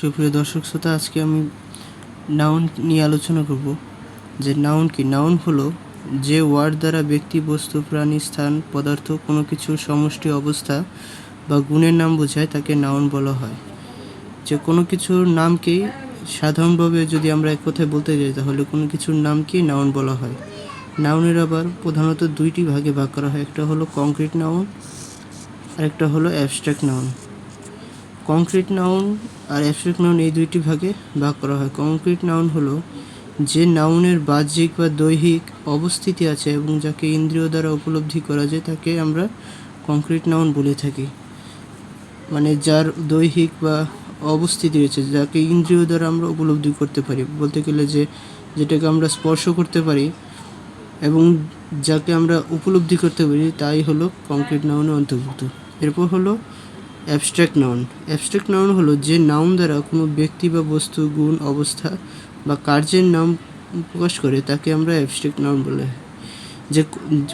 সুপ্রিয় দর্শক শ্রোতা, আজকে আমি নাউন নিয়ে আলোচনা করব। যে নাউন কি? নাউন হলো যে ওয়ার্ড দ্বারা ব্যক্তি, বস্তু, প্রাণী, স্থান, পদার্থ কোনো কিছুর সমষ্টি অবস্থা বা গুণের নাম বোঝায়, তাকে নাউন বলা হয়। যে কোনো কিছুর নামকেই সাধারণভাবে যদি আমরা এক কথায় বলতে যাই, তাহলে কোনো কিছুর নামকেই নাউন বলা হয়। নাউনের আবার প্রধানত দুইটি ভাগে ভাগ করা হয়। একটা হলো কংক্রিট নাউন আর একটা হলো অ্যাবস্ট্রাক্ট নাউন কংক্রিট নাউন আর অ্যাবস্ট্রাক্ট নাউন এই দুইটি ভাগে ভাগ করা হয়। কংক্রিট নাউন হলো যে নাউনের বাহ্যিক বা দৈহিক অবস্থিতি আছে এবং যাকে ইন্দ্রিয় দ্বারা উপলব্ধি করা যায় তাকে আমরা কংক্রিট নাউন বলে থাকি। মানে যার দৈহিক বা অবস্থিতি রয়েছে, যাকে ইন্দ্রিয় দ্বারা আমরা উপলব্ধি করতে পারি। বলতে গেলে যে যেটাকে আমরা স্পর্শ করতে পারি এবং যাকে আমরা উপলব্ধি করতে পারি, তাই হলো কংক্রিট নাউনের অন্তর্ভুক্ত। এরপর হলো অ্যাবস্ট্রাক্ট নাউন অ্যাবস্ট্রাক্ট নাউন হলো যে নাউন দ্বারা কোনো ব্যক্তি বা বস্তু, গুণ, অবস্থা বা কার্যের নাম প্রকাশ করে, তাকে আমরা অ্যাবস্ট্রাক্ট নাউন বলে। যে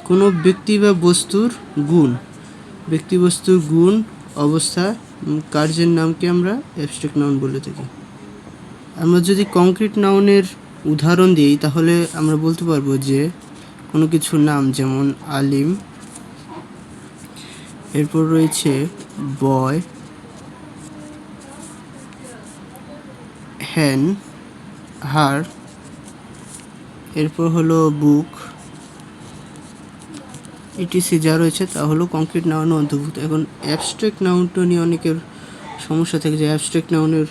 কোনো ব্যক্তি বা বস্তুর গুণ, ব্যক্তি বস্তুর গুণ, অবস্থা কার্যের নামকে আমরা অ্যাবস্ট্রাক্ট নাউন বলে থাকি। আমরা যদি কংক্রিট নাউনের উদাহরণ দিই, তাহলে আমরা বলতে পারব যে কোনো কিছুর নাম যেমন আলিম, এরপর রয়েছে বয় হ্যান হার এরপর হলো বুক ইটিসি যা রয়েছে, তা হলো কংক্রিট নাউনের অন্তর্ভুক্ত। এখন অ্যাবস্ট্রাক্ট নাউনটা নিয়ে অনেকের সমস্যা থাকে যে অ্যাবস্ট্রাক্ট নাউনের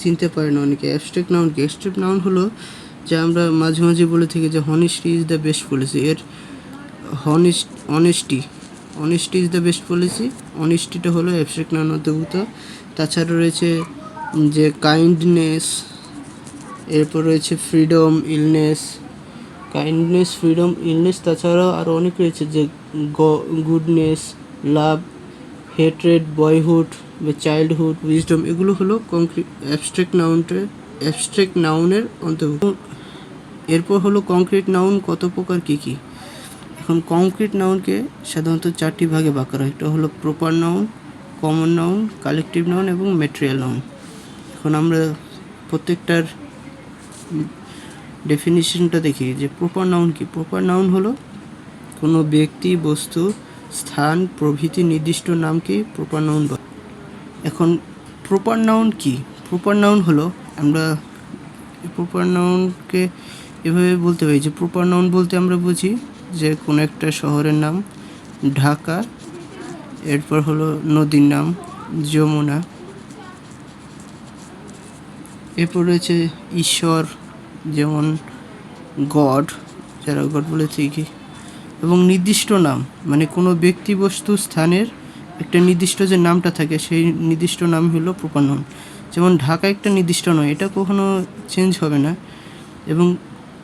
চিনতে পারে না অনেকে। অ্যাবস্ট্রাক্ট নাউন কি অ্যাবস্ট্রাক্ট নাউন হলো যে আমরা মাঝে মাঝে বলে থাকি যে honesty is the best policy এর honest honesty honesty is the best policy অনেস্টিটা হলো অ্যাবস্ট্রাক্ট নাউন অন্তর্ভুক্ত তাছাড়া রয়েছে যে কাইন্ডনেস এরপর রয়েছে freedom illness kindness freedom illness তাছাড়াও আরও অনেক রয়েছে যে গুডনেস লাভ হেট্রেড বয়হুড বা চাইল্ডহুড উইজডম এগুলো হলো কংক্রিট অ্যাবস্ট্রাক্ট নাউনটা অ্যাবস্ট্রাক্ট নাউনের অন্তর্ভুক্ত। এরপর হলো কংক্রিট নাউন কত প্রকার কী কী? এখন কংক্রিট নাউনকে সাধারণত চারটি ভাগে ভাগ করা হয়। একটা হলো proper noun common noun collective noun এবং ম্যাটেরিয়াল নাউন এখন আমরা প্রত্যেকটার ডেফিনিশনটা দেখি যে প্রপার নাউন কি? প্রপার নাউন হলো কোনো ব্যক্তি, বস্তু, স্থান, প্রভৃতি, নির্দিষ্ট নামকে প্রপার নাউন বলে। এখন প্রপার নাউন কি? প্রপার নাউন হলো আমরা প্রপার নাউনকে এভাবে বলতে পারি যে প্রপার নাউন বলতে আমরা বুঝি যে কোনো একটা শহরের নাম ঢাকা, এরপর হলো নদীর নাম যমুনা। এরপর রয়েছে ঈশ্বর, যেমন গড, যারা গড বলে থাকি এবং নির্দিষ্ট নাম মানে কোনো ব্যক্তি বস্তু স্থানের একটা নির্দিষ্ট যে নামটা থাকে, সেই নির্দিষ্ট নাম হলো প্রপার যেমন ঢাকা একটা নির্দিষ্ট নয়, এটা কখনো চেঞ্জ হবে না। এবং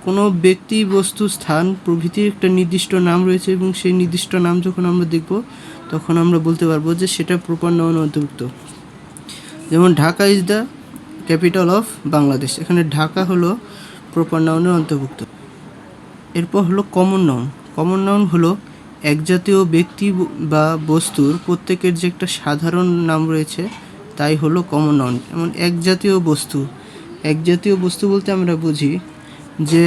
কোনো ব্যক্তি, বস্তু, স্থান, প্রভৃতির একটা নির্দিষ্ট নাম রয়েছে এবং সেই নির্দিষ্ট নাম যখন আমরা দেখব, তখন আমরা বলতে পারব যে সেটা প্রপার নাউন অন্তর্ভুক্ত। যেমন Dhaka is the capital of Bangladesh এখানে ঢাকা হলো প্রপার নাউনের অন্তর্ভুক্ত। এরপর হলো কমন নাউন কমন নাউন হলো এক জাতীয় ব্যক্তি বা বস্তুর প্রত্যেকের যে একটা সাধারণ নাম রয়েছে, তাই হলো কমন নাউন যেমন এক জাতীয় বস্তু। এক জাতীয় বস্তু বলতে আমরা বুঝি যে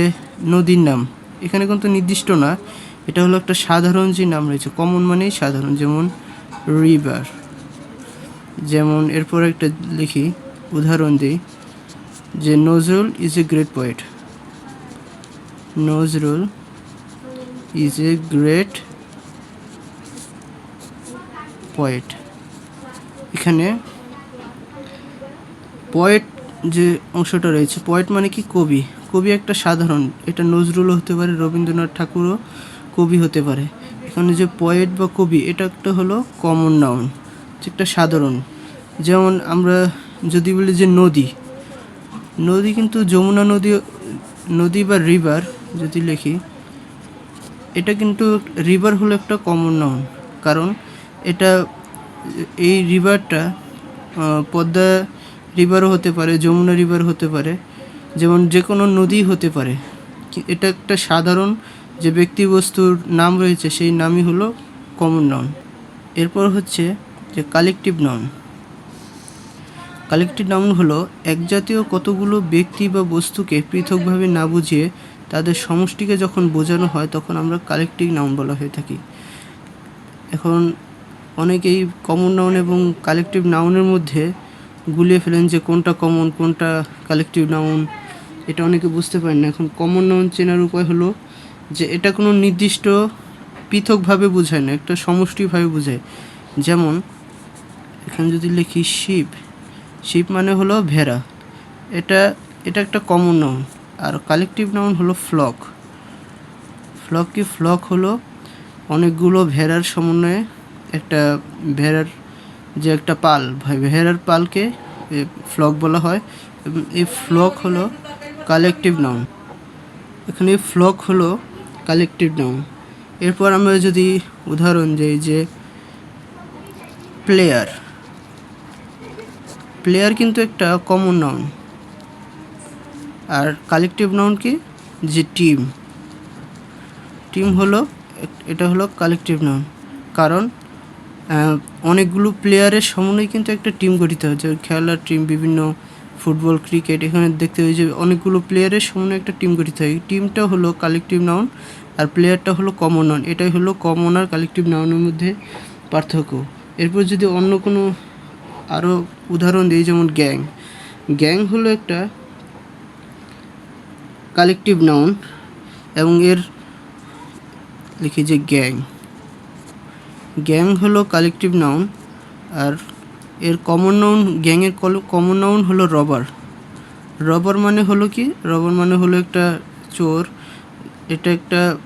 নদীর নাম। এখানে কিন্তু নির্দিষ্ট না, এটা হলো একটা সাধারণ যে নাম রয়েছে কমন মানেই সাধারণ, যেমন রিভার যেমন এরপর একটা লিখি, উদাহরণ দিই, যে Nazrul is a great poet Nazrul is a great poet এখানে পোয়েট যে অংশটা রয়েছে পোয়েট মানে কি কবি? কবি একটা সাধারণ, এটা নজরুলও হতে পারে, রবীন্দ্রনাথ ঠাকুরও কবি হতে পারে। এখানে যে পয়েট বা কবি, এটা একটা হলো কমন নাউন একটা সাধারণ। যেমন আমরা যদি বলি যে নদী নদী কিন্তু যমুনা নদী নদী বা রিভার যদি লিখি, এটা কিন্তু রিভার হলো একটা কমন নাউন কারণ এটা এই রিভারটা পদ্মা রিভারও হতে পারে, যমুনা রিভার হতে পারে। যেমন যে কোনো নদী হতে পারে। এটা একটা সাধারণ যে ব্যক্তি বস্তুর নাম রয়েছে, সেই নামই হলো কমন নাউন এরপর হচ্ছে যে কালেকটিভ নাউন কালেক্টিভ নাউন হলো একজাতীয় কতগুলো ব্যক্তি বা বস্তুকে পৃথকভাবে না বুঝিয়ে তাদের সমষ্টিকে যখন বোঝানো হয়, তখন আমরা কালেক্টিভ নাউন বলা হয়ে থাকি। এখন অনেকেই কমন নাউন এবং কালেকটিভ নাউনের মধ্যে গুলিয়ে ফেলেন যে কোনটা কমন কোনটা কালেকটিভ নাউন এটা অনেকে বুঝতে পারেন না। এখন কমন নাউন চেনার উপায় হলো যে এটা কোনো নির্দিষ্ট পৃথকভাবে বোঝায় না, একটা সমষ্টিভাবে বোঝায়। যেমন, এখানে যদি লিখি শিপ শিপ মানে হলো ভেড়া। এটা এটা একটা কমন নাউন আর কালেকটিভ নাউন হলো ফ্লক ফ্লক কি ফ্লক হলো অনেকগুলো ভেড়ার সমন্বয়ে একটা ভেড়ার যে একটা পাল, ভেড়ার পালকে ফ্লক বলা হয়। এই ফ্লক হলো কালেকটিভ নাউন এখানে ফ্লক হলো কালেকটিভ নাউন এরপর আমরা যদি উদাহরণ দিই যে প্লেয়ার। প্লেয়ার কিন্তু একটা কমন নাউন। আর কালেকটিভ নাউন কি? যে টিম। টিম হলো, এটা হলো কালেকটিভ নাউন। কারণ অনেকগুলো প্লেয়ারের সমন্বয়ে কিন্তু একটা টিম গঠিত হয় যে খেলার টিম, বিভিন্ন ফুটবল, ক্রিকেট, এখানে দেখতে হয় যে অনেকগুলো প্লেয়ারের সমন্বয়ে একটা টিম গঠিত হয়। টিমটা হলো কালেকটিভ নাউন আর প্লেয়ারটা হলো কমন নাউন এটাই হলো কমন আর কালেকটিভ নাউনের মধ্যে পার্থক্য। এরপর যদি অন্য কোনো আরও উদাহরণ দিই, যেমন গ্যাং গ্যাং হলো একটা কালেকটিভ নাউন এবং এর লিখি যে গ্যাং গ্যাং হলো কালেকটিভ নাউন আর এর কমন নাউন গ্যাংয়ের কমন নাউন হলো রবার রবার মানে হলো কি? রবার মানে হলো একটা চোর। এটা একটা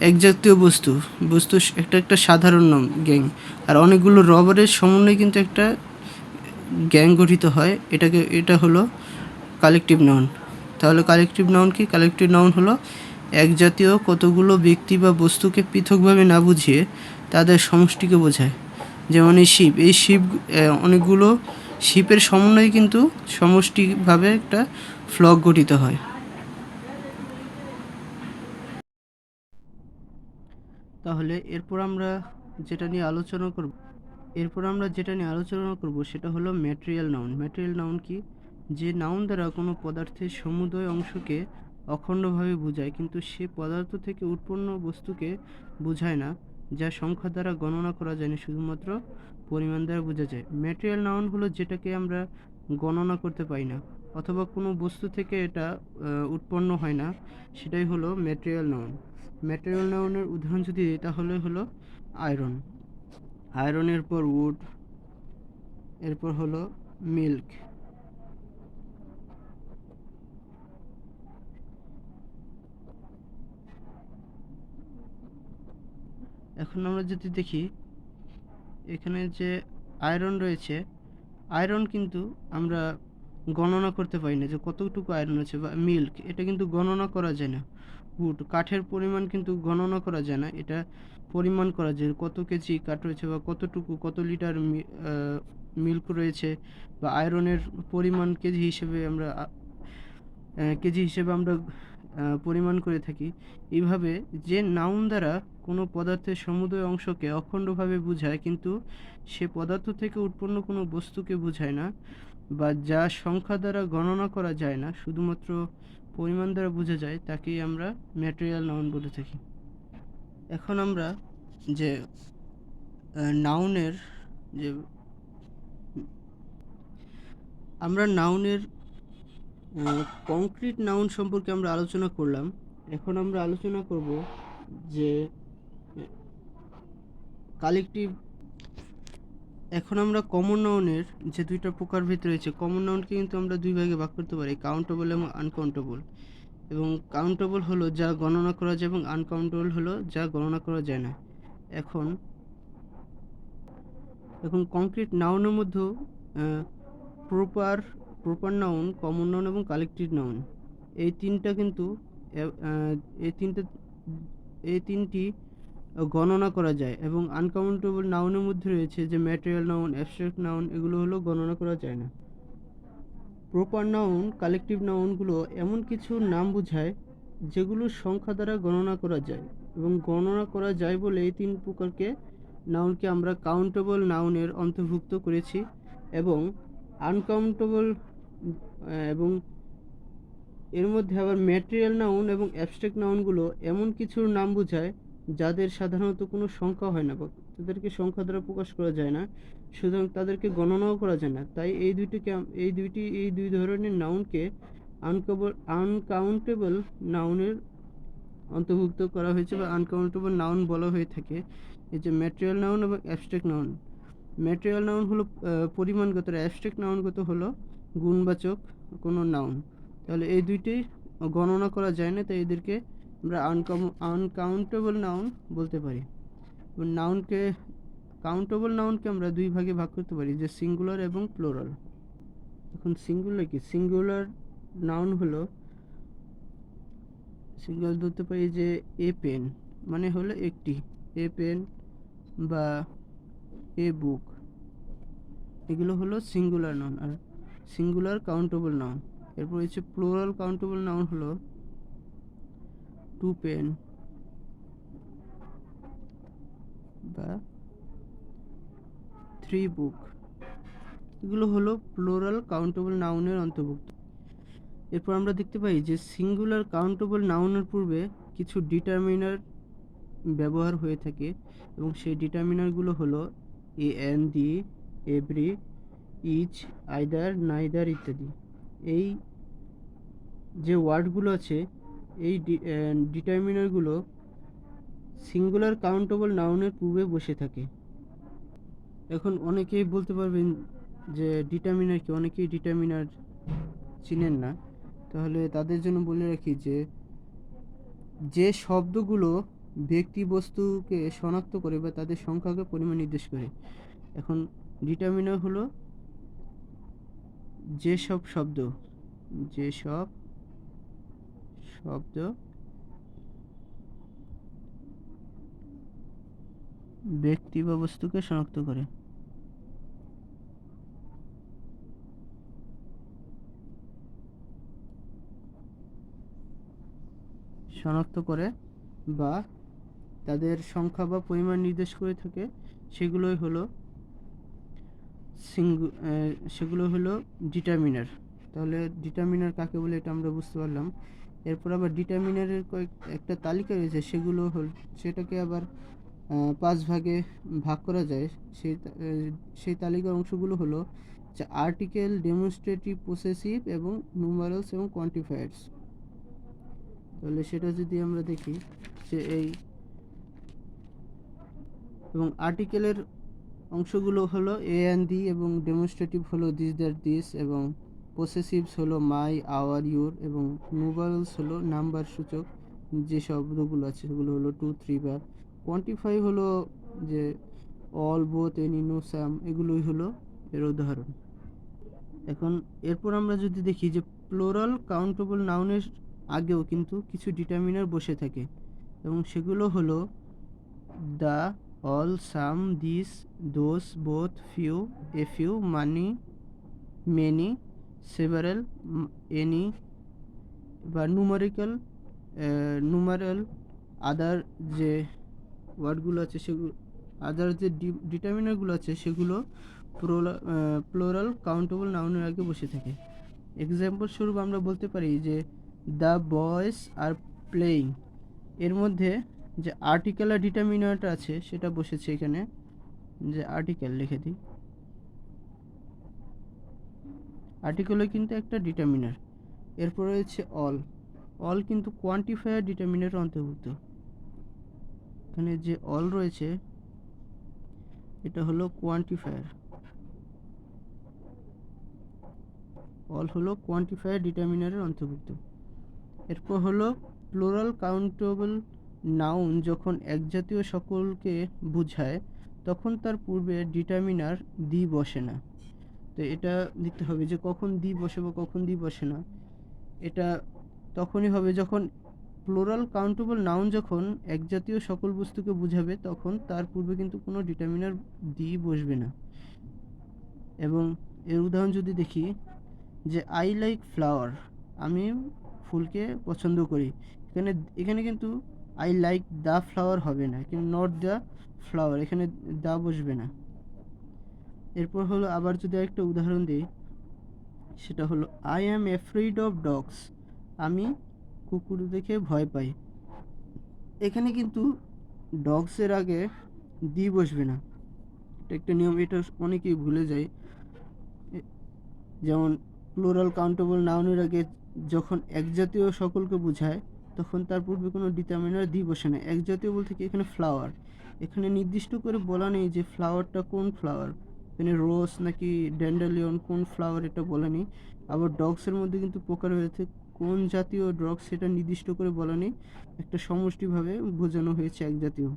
একজাতীয় বস্তু। বস্তু একটা একটা সাধারণ নাম গ্যাং। আর অনেকগুলো রবারের সমন্বয়ে কিন্তু একটা গ্যাং গঠিত হয়। এটাকে, এটা হলো কালেকটিভ নাউন তাহলে কালেকটিভ নাউন কি? কালেকটিভ নাউন হলো এক জাতীয় কতগুলো ব্যক্তি বা বস্তুকে পৃথকভাবে না বুঝিয়ে তাদের সমষ্টিকে বোঝায়। যেমন এই শিপ এই শিপ অনেকগুলো শিপের সমন্বয়ে কিন্তু সমষ্টিভাবে একটা ফ্লক গঠিত হয়। তাহলে এরপর আমরা যেটা নিয়ে আলোচনা করব, এরপর আমরা যেটা নিয়ে আলোচনা করব সেটা হলো ম্যাটেরিয়াল নাউন ম্যাটেরিয়াল নাউন কি? যে নাউন দ্বারা কোনো পদার্থের সমুদয় অংশকে অখণ্ডভাবে বোঝায়, কিন্তু সে পদার্থ থেকে উৎপন্ন বস্তুকে বোঝায় না। যা সংখ্যা দ্বারা গণনা করা যায় না শুধুমাত্র পরিমাণ দ্বারা বোঝা যায় ম্যাটেরিয়াল নাউন হলো যেটাকে আমরা গণনা করতে পারি না, অথবা কোনো বস্তু থেকে এটা উৎপন্ন হয় না, সেটাই হলো ম্যাটেরিয়াল নাউন ম্যাটেরিয়াল নাউনের উদাহরণ যদি দিই, তাহলে হলো আয়রন আয়রনের পর উড এরপর হলো মিল্ক এখন আমরা যদি দেখি, এখানে যে আয়রন রয়েছে, আয়রন কিন্তু আমরা গণনা করতে পারি না যে কতটুকু আয়রন আছে বা মিল্ক, এটা কিন্তু গণনা করা যায় না। উড কাঠের পরিমাণ কিন্তু গণনা করা যায় না, এটা পরিমাণ করা যায়। কত কেজি কাঠ রয়েছে বা কতটুকু, কত লিটার মিল্ক রয়েছে বা আয়রনের পরিমাণ কেজি হিসেবে আমরা কেজি হিসেবে আমরা পরিমাণ করে থাকি। এইভাবে যে নাউন দ্বারা কোনো পদার্থের সমুদয় অংশকে অখণ্ডভাবে বোঝায়, কিন্তু সে পদার্থ থেকে উৎপন্ন কোনো বস্তুকে বোঝায় না বা যা সংখ্যা দ্বারা গণনা করা যায় না, শুধুমাত্র পরিমাণ দ্বারা বোঝা যায়, তাকেই আমরা ম্যাটেরিয়াল নাউন বলে থাকি। এখন আমরা যে নাউনের যে, আমরা নাউনের কংক্রিট নাউন সম্পর্কে আমরা আলোচনা করলাম। এখন আমরা আলোচনা করব যে কালেকটিভ এখন আমরা কমন নাউনের যে দুইটা প্রকার প্রকারভেদ রয়েছে কমন নাউনকে কিন্তু আমরা দুই ভাগে ভাগ করতে পারি কাউন্টেবল এবং আনকাউন্টেবল এবং কাউন্টেবল হলো যা গণনা করা যায় এবং আনকাউন্টেবল হলো যা গণনা করা যায় না। এখন এখন কংক্রিট নাউনের মধ্যেও proper proper noun common noun এবং কালেকটিভ নাউন এই তিনটা কিন্তু এই তিনটে, এই তিনটি গণনা করা যায় এবং আনকাউন্টেবল নাউনের মধ্যে রয়েছে যে ম্যাটেরিয়াল নাউন অ্যাবস্ট্রাক্ট নাউন এগুলো হলো গণনা করা যায় না। প্রপার নাউন কালেকটিভ নাউনগুলো এমন কিছু নাম বোঝায় যেগুলো সংখ্যা দ্বারা গণনা করা যায় এবং গণনা করা যায় বলে এই তিন প্রকারকে নাউনকে আমরা কাউন্টেবল নাউনের অন্তর্ভুক্ত করেছি এবং আনকাউন্টেবল এবং এর মধ্যে আবার ম্যাটেরিয়াল নাউন এবং অ্যাবস্ট্রাক্ট নাউনগুলো এমন কিছুর নাম বোঝায় যাদের সাধারণত কোনো সংখ্যা হয় না বা তাদেরকে সংখ্যা দ্বারা প্রকাশ করা যায় না, সুতরাং তাদেরকে গণনাও করা যায় না। তাই এই দুইটিকে এই দুইটি, এই দুই ধরনের নাউনকে আনকাবল আনকাউন্টেবল নাউনের অন্তর্ভুক্ত করা হয়েছে বা আনকাউন্টেবল নাউন বলা হয়ে থাকে। এই যে ম্যাটেরিয়াল নাউন এবং অ্যাবস্ট্রাক্ট নাউন ম্যাটেরিয়াল নাউন হলো পরিমাণগত অ্যাবস্ট্রাক্ট নাউনগত হলো গুণবাচক, কোনো নাউন তাহলে এই দুইটি গণনা করা যায় না, তাই এদেরকে আমরা আনকাম আনকাউন্টেবল নাউন বলতে পারি। নাউনকে কাউন্টেবল নাউনকে আমরা দুই ভাগে ভাগ করতে পারি, যে সিঙ্গুলার এবং প্লোরাল এখন সিঙ্গুলার কি? সিঙ্গুলার নাউন হলো সিঙ্গেল ধরতে পারি যে এ পেন মানে হলো একটি। এ পেন বা এ বুক এগুলো হলো সিঙ্গুলার নাউন আর সিঙ্গুলার কাউন্টেবল নাউন এরপর হচ্ছে প্লোরাল কাউন্টেবল নাউন হলো টু পেন বা থ্রি বুক এগুলো হলো প্লোরাল কাউন্টেবল নাউনের অন্তর্ভুক্ত। এরপর আমরা দেখতে পাই যে সিঙ্গুলার কাউন্টেবল নাউনের পূর্বে কিছু ডিটারমিনার ব্যবহার হয়ে থাকে এবং সেই ডিটারমিনারগুলো হলো a an the every each either neither ইত্যাদি। এই যে ওয়ার্ডগুলো আছে, এই ডিটারমিনারগুলো সিঙ্গুলার কাউন্টেবল নাউনের পূর্বে বসে থাকে। এখন অনেকেই বলতে পারবেন যে ডিটারমিনার কি, অনেকেই ডিটারমিনার চিনেন না। তাহলে তাদের জন্য বলে রাখি যে যে শব্দগুলো ব্যক্তি বস্তুকে শনাক্ত করে বা তাদের সংখ্যাকে পরিমাণ নির্দেশ করে। এখন ডিটারমিনার হলো যেসব শব্দ যেসব শব্দ ব্যক্তি বা বস্তুকে শনাক্ত করে। শনাক্ত করে বা তাদের সংখ্যা বা পরিমাণ নির্দেশ করে থাকে, সেগুলোই হলো সেগুলো হলো ডিটারমিনার। তাহলে ডিটারমিনার কাকে বলে এটা আমরা বুঝতে পারলাম। এরপর আবার ডিটারমিনারের কয়েক একটা তালিকা রয়েছে, সেগুলো হল সেটাকে আবার পাঁচ ভাগে ভাগ করা যায়। সেই সেই তালিকার অংশগুলো হলো যে আর্টিকেল, ডেমনস্ট্রেটিভ, পসেসিভ এবং নুমারালস এবং কোয়ান্টিফায়ার্স। তাহলে সেটা যদি আমরা দেখি যে এই এবং আর্টিকেলের অংশগুলো হলো এ অ্যান্ড দি এবং ডেমনস্ট্রেটিভ হলো দিস দ্যাট দিস এবং পসেসিভস হলো মাই আওয়ার ইউর এবং নুবারলস হলো নাম্বার সূচক যে শব্দগুলো আছে সেগুলো হলো টু থ্রি বা কোয়ান্টিফাই হলো যে all both any no some এগুলোই হলো এর উদাহরণ। এখন এরপর আমরা যদি দেখি যে প্লোরাল কাউন্টেবল নাউনের আগেও কিন্তু কিছু ডিটারমিনার বসে থাকে এবং সেগুলো হলো the all some this those both few a few many many several any বা নুমারিক্যাল নুমারাল আদার যে ওয়ার্ডগুলো আছে সেগুলো আদার যে ডিটারমিনারগুলো আছে সেগুলো প্লোরাল কাউন্টেবল নাউনের আগে বসে থাকে। এক্সাম্পল স্বরূপ আমরা বলতে পারি যে দ্য বয়েস আর প্লেয়িং এর মধ্যে যে আর্টিকেল আর ডিটারমিনারটা আছে সেটা বসেছে এখানে। যে আর্টিকেল লিখে দিই। আর্টিকেলও কিন্তু একটা ডিটারমিনার এরপর রয়েছে অল অল কিন্তু কোয়ান্টিফায়ার ডিটারমিনারের অন্তর্ভুক্ত। এখানে যে অল রয়েছে, এটা হলো কোয়ান্টিফায়ার অল হলো কোয়ান্টিফায়ার ডিটারমিনারের অন্তর্ভুক্ত। এরপর হলো প্লোরাল কাউন্টেবল নাউন যখন একজাতীয় সকলকে বোঝায় তখন তার পূর্বে ডিটারমিনার দি বসে না। তো এটা দেখতে হবে যে কখন দি বসে বা কখন দি বসে না। এটা তখনই হবে যখন প্লোরাল কাউন্টেবল নাউন যখন একজাতীয় সকল বস্তুকে বোঝাবে, তখন তার পূর্বে কিন্তু কোনো ডিটারমিনার দি বসবে না। এবং এর উদাহরণ যদি দেখি যে আই লাইক ফ্লাওয়ার আমি ফুলকে পছন্দ করি। এখানে এখানে কিন্তু আই লাইক দ্য ফ্লাওয়ার হবে না, কিন্তু নট দ্য ফ্লাওয়ার এখানে দা বসবে না। এরপর হলো আবার যদি একটা উদাহরণ দিই, সেটা হলো I am afraid of dogs আমি কুকুর দেখে ভয় পাই। এখানে কিন্তু ডগসের আগে দি বসবে না। এটা একটা নিয়ম, এটা অনেকেই ভুলে যায়। যেমন প্লোরাল কাউন্টেবল নাউনের আগে যখন একজাতীয় সকলকে বোঝায়, তখন তার পূর্বে কোনো ডিটারমিনার দি বসে না। একজাতীয় বলতে কি এখানে ফ্লাওয়ার এখানে নির্দিষ্ট করে বলা নেই যে ফ্লাওয়ারটা কোন ফ্লাওয়ার এখানে রোজ নাকি ড্যান্ডালিয়ন কোন ফ্লাওয়ার এটা বলা নেই। আবার ডগসের মধ্যে কিন্তু প্রকার হয়েছে কোন জাতীয় ডগ সেটা নির্দিষ্ট করে বলা নেই। একটা সমষ্টিভাবে বোঝানো হয়েছে এক জাতীয়।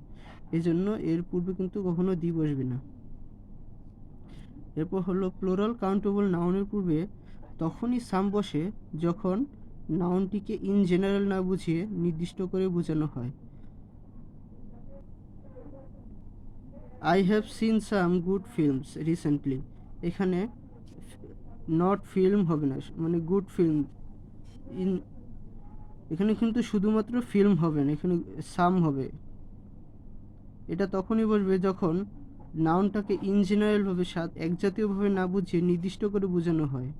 এই জন্য এর পূর্বে কিন্তু কখনো দি বসবে না। এরপর হলো প্লোরাল কাউন্টেবল নাউনের পূর্বে তখনই সাম বসে যখন নাউনটিকে ইন জেনারেল না বুঝিয়ে নির্দিষ্ট করে বোঝানো হয়। I have seen some good films recently এখানে নট ফিল্ম হবে না মানে গুড ফিল্ম ইন এখানে কিন্তু শুধুমাত্র ফিল্ম হবে না, এখানে সাম হবে। এটা তখনই বসবে যখন নাউনটাকে ইন জেনারেলভাবে একজাতীয়ভাবে না বুঝিয়ে নির্দিষ্ট করে বোঝানো হয়।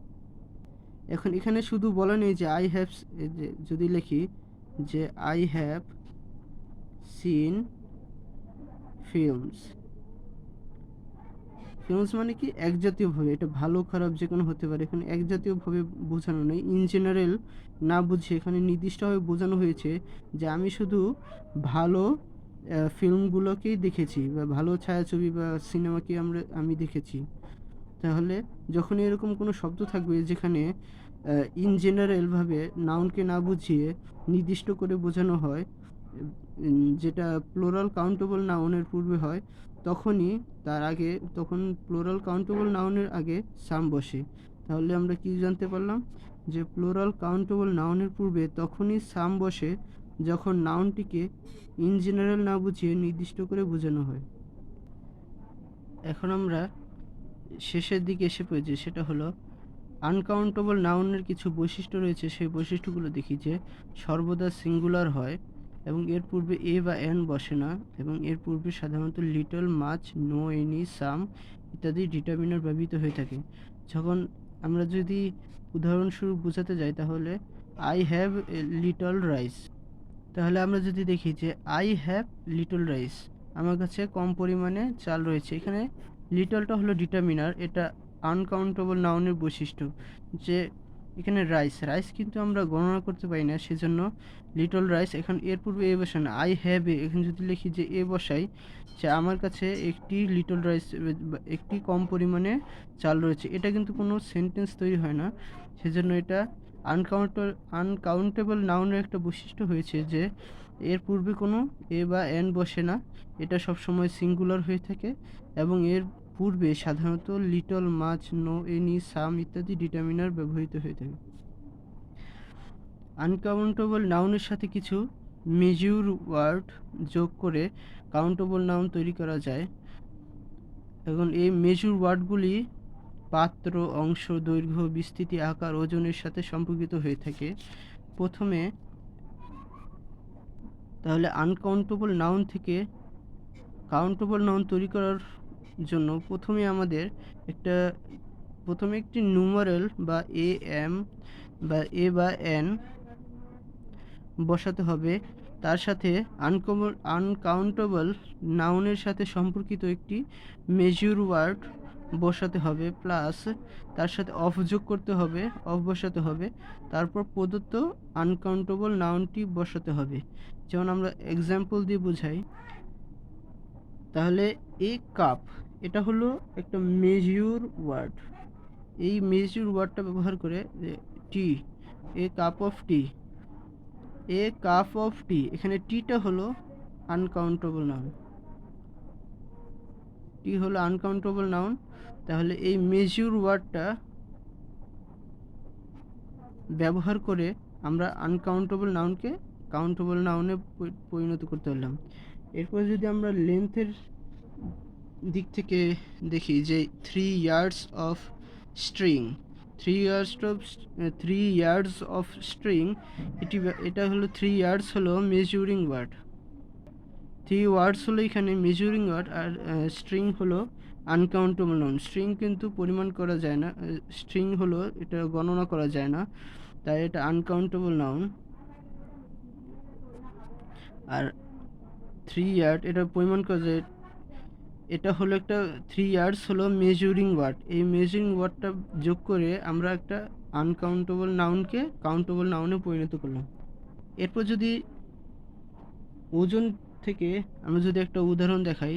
এখন এখানে শুধু বলা নেই যে আই হ্যাভ যদি লিখি যে I have seen films films মানে কি? একজাতীয়ভাবে। এটা ভালো খারাপ যে কোনো হতে পারে। এখানে একজাতীয়ভাবে বোঝানো নেই। ইন জেনারেল না বুঝে এখানে নির্দিষ্টভাবে বোঝানো হয়েছে যে আমি শুধু ভালো ফিল্মগুলোকেই দেখেছি বা ভালো ছায়াছবি বা সিনেমাকে আমরা, আমি দেখেছি। তাহলে যখন এরকম কোনো শব্দ থাকবে যেখানে ইন জেনারেলভাবে নাউনকে না বুঝিয়ে নির্দিষ্ট করে বোঝানো হয় যেটা প্লোরাল কাউন্টেবল নাউনের পূর্বে হয় তখনই তার আগে তখন প্লোরাল কাউন্টেবল নাউনের আগে সাম বসে। তাহলে আমরা কি জানতে পারলাম? যে প্লোরাল কাউন্টেবল নাউনের পূর্বে তখনই সাম বসে যখন নাউনটিকে ইন জেনারেল না বুঝিয়ে নির্দিষ্ট করে বোঝানো হয়। এখন আমরা শেষের দিকে এসে পড়েছি, সেটা হলো আনকাউন্টেবল নাউনের কিছু বৈশিষ্ট্য রয়েছে, সেই বৈশিষ্ট্যগুলো দেখি যে সর্বদা সিঙ্গুলার হয়। এবং এর পূর্বে এ বা এন বসে না, এবং এর পূর্বে সাধারণত little much, no any, some ইত্যাদি ডিটারমিনার ব্যবহৃত হয়ে থাকে। যখন আমরা যদি উদাহরণস্বরূপ বোঝাতে যাই তাহলে I have a little rice তাহলে আমরা যদি দেখি যে আই হ্যাভ লিটল রাইস আমার কাছে কম পরিমাণে চাল রয়েছে। এখানে লিটলটা হলো ডিটারমিনার, এটা আনকাউন্টেবল নাউনের বৈশিষ্ট্য যে এখানে রাইস রাইস কিন্তু আমরা গণনা করতে পারি না, সেজন্য লিটল রাইস এখন এর পূর্বে এ বসে না আই হ্যাভ এ, এখানে যদি লিখি যে এ বসাই, যে আমার কাছে একটি লিটল রাইস একটি কম পরিমাণে চাল রয়েছে, এটা কিন্তু কোনো সেন্টেন্স তৈরি হয় না, সেজন্য এটা আনকাউন্টেবল আনকাউন্টেবল নাউনের একটা বৈশিষ্ট্য হয়েছে যে এর পূর্বে কোনো এ বা এন বসে না, এটা সবসময় সিঙ্গুলার হয়ে থাকে, এবং এর পূর্বে সাধারণত little much, no any some ইত্যাদি ডিটারমিনার ব্যবহৃত হয়ে থাকে। আনকাউন্টেবল নাউনের সাথে কিছু মেজিউর ওয়ার্ড যোগ করে কাউন্টেবল নাউন তৈরি করা যায়। এখন এই মেজুর ওয়ার্ডগুলি পাত্র, অংশ, দৈর্ঘ্য, বিস্তৃতি, আকার, ওজনের সাথে সম্পর্কিত হয়ে থাকে। প্রথমে তাহলে আনকাউন্টেবল নাউন থেকে কাউন্টেবল নাউন তৈরি করার জন্য প্রথমে আমাদের একটা, প্রথমে একটি নুমারেল বা এ এম বা এ বা এন বসাতে হবে। তার সাথে আনকমন আনকাউন্টেবল নাউনের সাথে সম্পর্কিত একটি মেজিউর ওয়ার্ড বসাতে হবে প্লাস তার সাথে অফ যোগ করতে হবে অফ বসাতে হবে। তারপর প্রদত্ত আনকাউন্টেবল নাউনটি বসাতে হবে। যেমন আমরা এক্সাম্পল দিয়ে বোঝাই। তাহলে এ কাপ এটা হলো একটা মেজিউর ওয়ার্ড এই মেজিউর ওয়ার্ডটা ব্যবহার করে যে tea a cup of tea a cup of tea এখানে টিটা হলো আনকাউন্টেবল নাউন টি হলো আনকাউন্টেবল নাউন তাহলে এই মেজিউর ওয়ার্ডটা ব্যবহার করে আমরা আনকাউন্টেবল নাউনকে কাউন্টেবল নাউনে পরিণত করতে পারলাম। এরপর যদি আমরা লেন্থের দিক থেকে দেখি যে three years of string three years of three years of string এটি এটা হলো থ্রি ইয়ার্স হলো মেজুরিং ওয়ার্ড থ্রি ওয়ার্ডস হলো এখানে মেজুরিং ওয়ার্ড আর স্ট্রিং হলো আনকাউন্টেবল নাউন স্ট্রিং কিন্তু পরিমাণ করা যায় না স্ট্রিং হলো এটা গণনা করা যায় না, তাই এটা আনকাউন্টেবল নাউন আর থ্রি ইয়ার্ড এটা পরিমাণ করা যায় এটা হলো একটা থ্রি ইয়ার্স হলো মেজারিং ওয়ার্ড এই মেজারিং ওয়ার্ডটা যোগ করে আমরা একটা আনকাউন্টেবল নাউনকে কাউন্টেবল নাউনে পরিণত করলাম। এরপর যদি ওজন থেকে আমরা যদি একটা উদাহরণ দেখাই,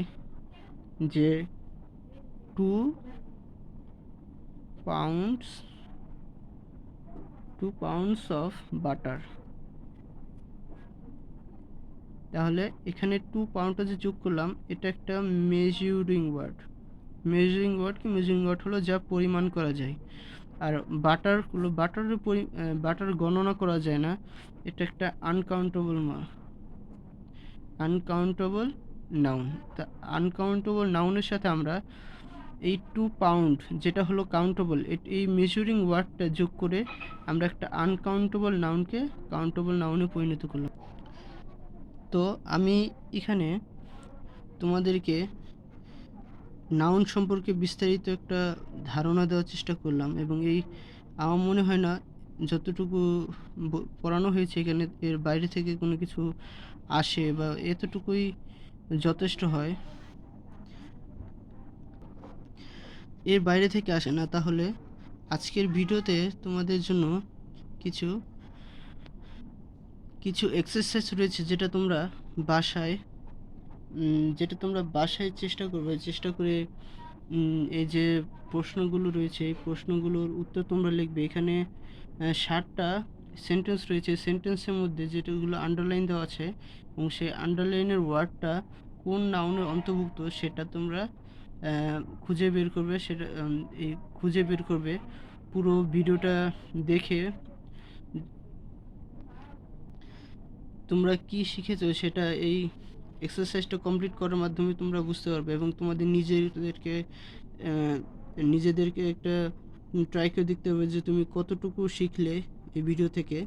যে two pounds two pounds of butter তাহলে এখানে টু পাউন্ডটা যে যোগ করলাম, এটা একটা মেজারিং ওয়ার্ড মেজারিং ওয়ার্ড কি? মেজারিং ওয়ার্ড হলো যা পরিমাণ করা যায়। আর বাটার হলো বাটারের পরি বাটার গণনা করা যায় না। এটা একটা আনকাউন্টেবল আনকাউন্টেবল নাউন তা আনকাউন্টেবল নাউনের সাথে আমরা এই টু পাউন্ড যেটা হলো কাউন্টেবল এই মেজারিং ওয়ার্ডটা যোগ করে আমরা একটা আনকাউন্টেবল নাউনকে কাউন্টেবল নাউনে পরিণত করলাম। তো আমি এখানে তোমাদেরকে নাউন সম্পর্কে বিস্তারিত একটা ধারণা দেওয়ার চেষ্টা করলাম এবং এই আমার মনে হয় না যতটুকু পড়ানো হয়েছে এখানে এর বাইরে থেকে কোনো কিছু আসে বা এতটুকুই যথেষ্ট হয়। এর বাইরে থেকে আসে না, তাহলে আজকের ভিডিওতে তোমাদের জন্য কিছু কিছু এক্সারসাইজ রয়েছে যেটা তোমরা বাসায় যেটা তোমরা বাসায় চেষ্টা করবে, চেষ্টা করে এই যে প্রশ্নগুলো রয়েছে, এই প্রশ্নগুলোর উত্তর তোমরা লিখবে। এখানে ষাটটা সেন্টেন্স রয়েছে। সেন্টেন্সের মধ্যে যেটাগুলো আন্ডারলাইন দেওয়া আছে এবং সেই আন্ডারলাইনের ওয়ার্ডটা কোন নাউনের অন্তর্ভুক্ত সেটা তোমরা খুঁজে বের করবে। সেটা এই খুঁজে বের করবে। পুরো ভিডিওটা দেখে তোমরা কি শিখেছো সেটা এই এক্সারসাইজটা কমপ্লিট করার মাধ্যমে তোমরা বুঝতে পারবে এবং তোমাদের নিজেদেরকে নিজেদেরকে একটা ট্রাই করে দেখতে হবে যে তুমি কতটুকু শিখলে এই ভিডিও থেকে।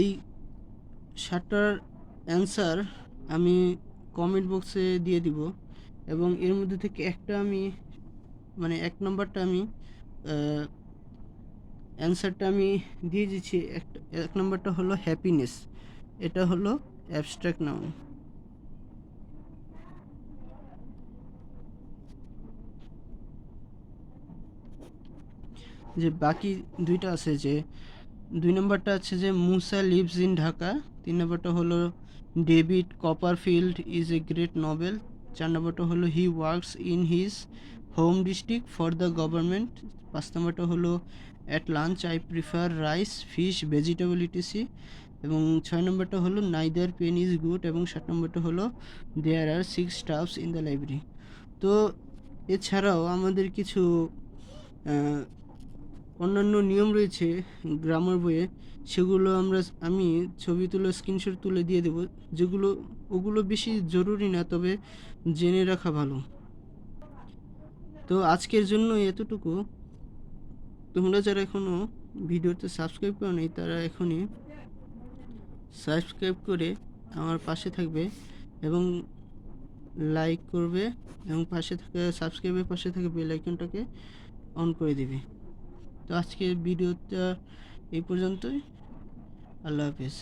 এই সাতটার অ্যান্সার আমি কমেন্ট বক্সে দিয়ে দিব এবং এর মধ্যে থেকে একটা আমি মানে এক নম্বরটা আমি অ্যান্সারটা আমি দিয়ে দিচ্ছি, এক নম্বরটা হলো হ্যাপিনেস, এটা হলো অ্যাবস্ট্রাক্ট নাউন। যে বাকি দুইটা আছে যে, দুই নম্বরটা আছে যে মুসা লিভস ইন ঢাকা, তিন নম্বরটা হলো David Copperfield is a great novel চার নম্বরটা হলো he works in his home district for the government, পাঁচ নম্বরটা হলো at lunch I prefer rice fish vegetable ETC এবং ছয় নম্বরটা হলো নাইদার পেন ইজ গুড এবং সাত নম্বরটা হলো there are six stuffs in the library তো এছাড়াও আমাদের কিছু অন্যান্য নিয়ম রয়েছে গ্রামার বইয়ে। সেগুলো আমরা, আমি ছবি তুলে স্ক্রিনশট তুলে দিয়ে দেবো। যেগুলো, ওগুলো বেশি জরুরি না, তবে জেনে রাখা ভালো। তো আজকের জন্য এতটুকু। তোমরা যারা এখনও ভিডিওতে সাবস্ক্রাইব করো নি তারা এখনই সাবস্ক্রাইব করে আমার পাশে থাকবে এবং লাইক করবে এবং পাশে থাকা সাবস্ক্রাইবের পাশে থাকা বেল আইকনটাকে অন করে দিবে। তো আজকের ভিডিওটা এই পর্যন্তই। আল্লাহ হাফিজ।